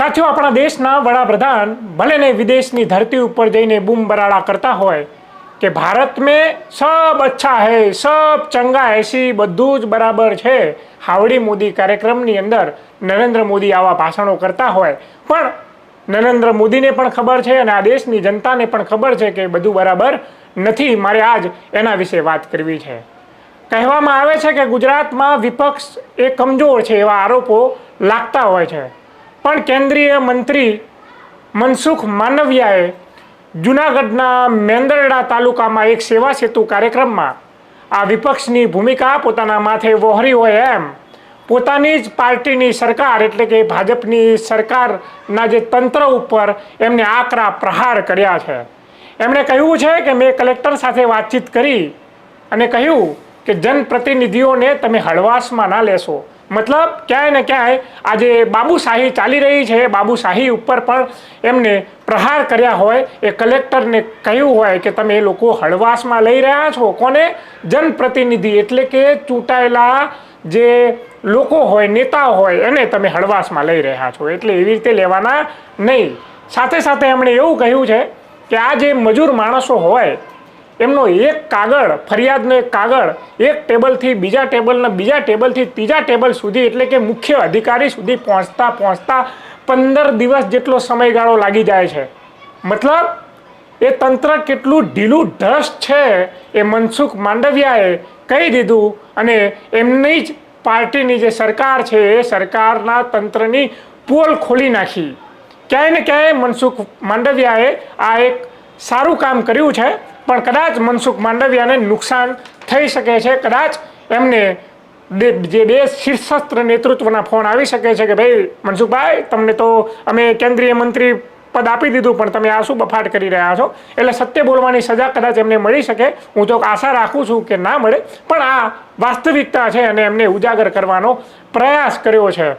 સાથીઓ, આપણા દેશના વડાપ્રધાન ભલે ને વિદેશની ધરતી ઉપર જઈને બૂમ બરાડા કરતા હોય કે ભારત મેં સબ અચ્છા હૈ, સબ ચંગા એસી, બધું જ બરાબર છે. હાવડી મોદી કાર્યક્રમની અંદર નરેન્દ્ર મોદી આવા ભાષણો કરતા હોય. પણ નરેન્દ્ર મોદીને પણ ખબર છે અને આ દેશની જનતાને પણ ખબર છે કે બધું બરાબર નથી. મારે આજ એના વિશે વાત કરવી છે. કહેવામાં આવે છે કે ગુજરાતમાં વિપક્ષ એ કમજોર છે એવા આરોપો લાગતા હોય છે. પણ કેન્દ્રીય મંત્રી મનસુખ માનવિયાએ જુનાગઢના મેંદરડા તાલુકામાં એક સેવા સેતુ કાર્યક્રમમાં આ વિપક્ષની ભૂમિકા પોતાના માથે વહોરી હોય એમ. પોતાની જ પાર્ટીની સરકાર એટલે કે ભાજપની સરકારના જે તંત્ર ઉપર એમને આકરા પ્રહાર કર્યા છે. એમણે કહ્યું છે કે મેં કલેક્ટર સાથે વાતચીત કરી અને કહ્યું કે જનપ્રતિનિધિઓને તમે હળવાશમાં ના લેશો. મતલબ ક્યાંય ને ક્યાંય આજે બાબુશાહી ચાલી રહી છે. બાબુશાહી ઉપર પણ એમને પ્રહાર કર્યા હોય. એ કલેક્ટરને કહ્યું હોય કે તમે એ લોકો હળવાશમાં લઈ રહ્યા છો. કોને? જનપ્રતિનિધિ એટલે કે ચૂંટાયેલા જે લોકો હોય, નેતા હોય, એને તમે હળવાશમાં લઈ રહ્યા છો. એટલે એવી રીતે લેવાના નહીં. સાથે સાથે એમણે એવું કહ્યું છે કે આ જે મજૂર માણસો હોય એમનો એક કાગળ, ફરિયાદનો એક કાગળ, એક ટેબલથી બીજા ટેબલના બીજા ટેબલથી ત્રીજા ટેબલ સુધી, એટલે કે મુખ્ય અધિકારી સુધી પહોંચતા પહોંચતા પંદર દિવસ જેટલો સમયગાળો લાગી જાય છે. મતલબ, એ તંત્ર કેટલું ઢીલું ઢસ છે એ મનસુખ માંડવિયાએ કહી દીધું અને એમની જ પાર્ટીની જે સરકાર છે, એ સરકારના તંત્રની પોલ ખોલી નાખી. ક્યાંય ને ક્યાંય મનસુખ માંડવિયાએ આ એક સારું કામ કર્યું છે. પણ કદાચ મનસુખ માંડવિયાને નુકસાન થઈ શકે છે. કદાચ એમને જે દેશ શીર્ષસ્ત્ર નેતૃત્વના ફોન આવી શકે છે કે ભાઈ, મનસુખભાઈ, તમને તો અમે કેન્દ્રીય મંત્રી પદ આપી દીધું, પણ તમે આ શું બફાટ કરી રહ્યા છો? એટલે સત્ય બોલવાની સજા કદાચ એમને મળી શકે. હું તો આશા રાખું છું કે ના મળે. પણ આ વાસ્તવિકતા છે અને એમને ઉજાગર કરવાનો પ્રયાસ કર્યો છે.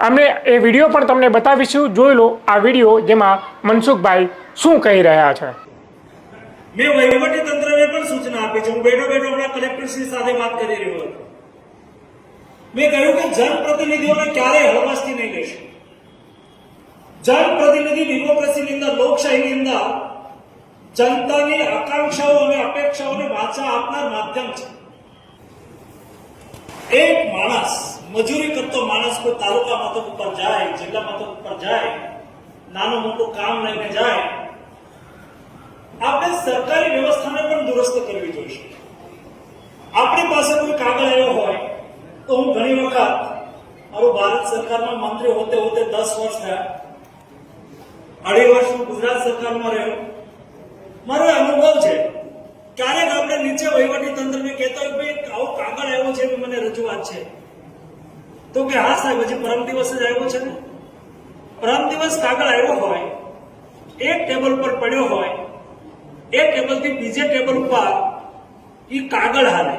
અમે એ વીડિયો પણ તમને બતાવીશું. જોઈ લો આ વીડિયો જેમાં મનસુખભાઈ શું કહી રહ્યા છે. મેં વહીવટી તંત્રને પણ સૂચના આપી છે. હું બેઠો બેઠો હમણાં કલેક્ટરશ્રી સાથે વાત કરી રહ્યો હતો. મેં કહ્યું કે જનપ્રતિનિધિઓને ક્યારેય હળવાશથી નહીં લેશે. જનપ્રતિનિધિ ડેમોક્રેસીની અંદર, લોકશાહીની અંદર, જનતાની આકાંક્ષાઓ અને અપેક્ષાઓને વાચા આપનાર માધ્યમ છે. એક માણસ, મજૂરી કરતો માણસ કોઈ તાલુકા મથક ઉપર જાય, જિલ્લા મથક ઉપર જાય, નાનું મોટું કામ લઈને જાય આપણે સરકારી વ્યવસ્થાને પણ દુરસ્ત કરવી જોઈશે આપણી પાસે કોઈ કાગળ આવ્યો હોય તો હું ઘણી વખત મારું ભારત સરકારમાં મંત્રી હોતે હોતે દસ વર્ષ થયા. અઢી વર્ષ હું ગુજરાત સરકારમાં રહ્યો. મારો અનુભવ છે, ક્યારેક આપણે નીચે વહીવટી તંત્રને કહેતા હોય ભાઈ, આવો કાગળ આવ્યો છે મને રજૂઆત છે. તો કે હા સાહેબ, હજી પરમ દિવસ જ આવ્યો છે ને? પરમ દિવસ કાગળ આવ્યો હોય, એક ટેબલ પર પડ્યો હોય એ ટેબલથી બીજે ટેબલ ઉપર એ કાગળ હાલે.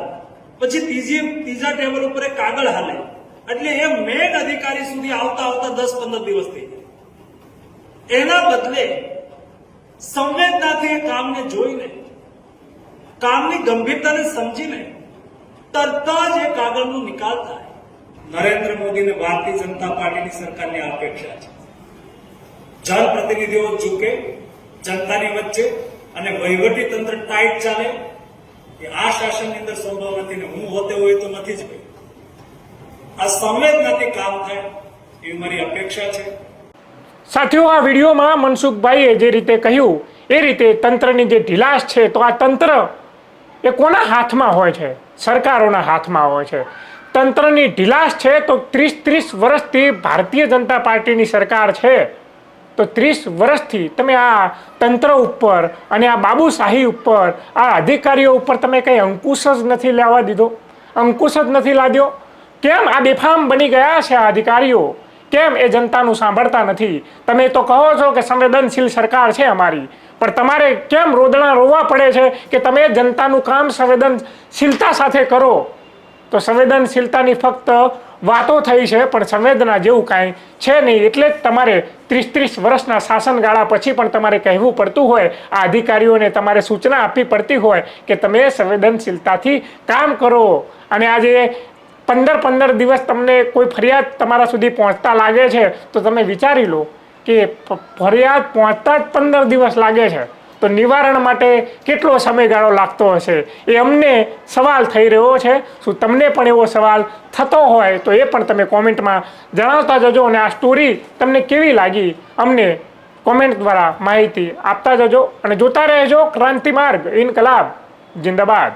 પછી ત્રીજી, ત્રીજા ટેબલ ઉપર એ કાગળ હાલે. એટલે એ મેન અધિકારી સુધી આવતા આવતા દસ પંદર દિવસ થઈ એના બદલે સંવેદનાથી કામને જોઈને, કામની ગંભીરતાને સમજીને તરત જ એ કાગળનો નિકાલ થાય. નરેન્દ્ર મોદીને ભારતીય જનતા પાર્ટીની સરકારની અપેક્ષા છે. જનપ્રતિનિધિઓ ચૂકે જનતાની વચ્ચે અને વહીવટી તંત્ર ટાઈટ ચાલે. એ આ શાસનની અંદર સંભવ નથી ને હું હોતે હોય તો નથી જ ભાઈ. આ સંવેદનાથી કામ થાય એવી મારી અપેક્ષા છે. સાથીઓ, આ વિડીયોમાં મનસુખભાઈએ જે રીતે કહ્યું, એ રીતે તંત્રની જે ઢીલાશ છે, તો આ તંત્ર એ કોના હાથમાં હોય છે? સરકારોના હાથમાં હોય છે. તંત્રની ઢીલાશ છે તો ત્રીસ ત્રીસ વર્ષથી ભારતીય જનતા પાર્ટીની સરકાર છે. તો ત્રીસ વર્ષથી તમે આ તંત્ર ઉપર અને આ બાબુશાહી ઉપર, આ અધિકારીઓ ઉપર તમે કંઈ અંકુશ જ નથી લેવા દીધો? અંકુશ જ નથી લાદ્યો? કેમ આ બેફામ બની ગયા છે આ અધિકારીઓ? કેમ એ જનતાનું સાંભળતા નથી? તમે તો કહો છો કે સંવેદનશીલ સરકાર છે અમારી, પણ તમારે કેમ રોદણા રોવા પડે છે કે તમે જનતાનું કામ સંવેદનશીલતા સાથે કરો? તો સંવેદનશીલતાની ફક્ત વાતો થઈ છે, પણ સંવેદના જેવું કાંઈ છે નહીં. એટલે જ તમારે ત્રીસ ત્રીસ વર્ષના શાસનગાળા પછી પણ તમારે કહેવું પડતું હોય, આ અધિકારીઓને તમારે સૂચના આપવી પડતી હોય કે તમે સંવેદનશીલતાથી કામ કરો. અને આજે પંદર પંદર દિવસ તમને કોઈ ફરિયાદ તમારા સુધી પહોંચતા લાગે છે, તો તમે વિચારી લો કે ફરિયાદ પહોંચતા જ પંદર દિવસ લાગે છે. તો નિવારણ માટે કેટલો સમયગાળો લાગતો હશે? એ અમને સવાલ થઈ રહ્યો છે. શું તમને પણ એવો સવાલ થતો હોય તો એ પણ તમે કોમેન્ટમાં જણાવતા જજો અને આ સ્ટોરી તમને કેવી લાગી? અમને કોમેન્ટ દ્વારા માહિતી આપતા જજો અને જોતા રહેજો ક્રાંતિ માર્ગ, ઇનકલાબ, જિંદાબાદ.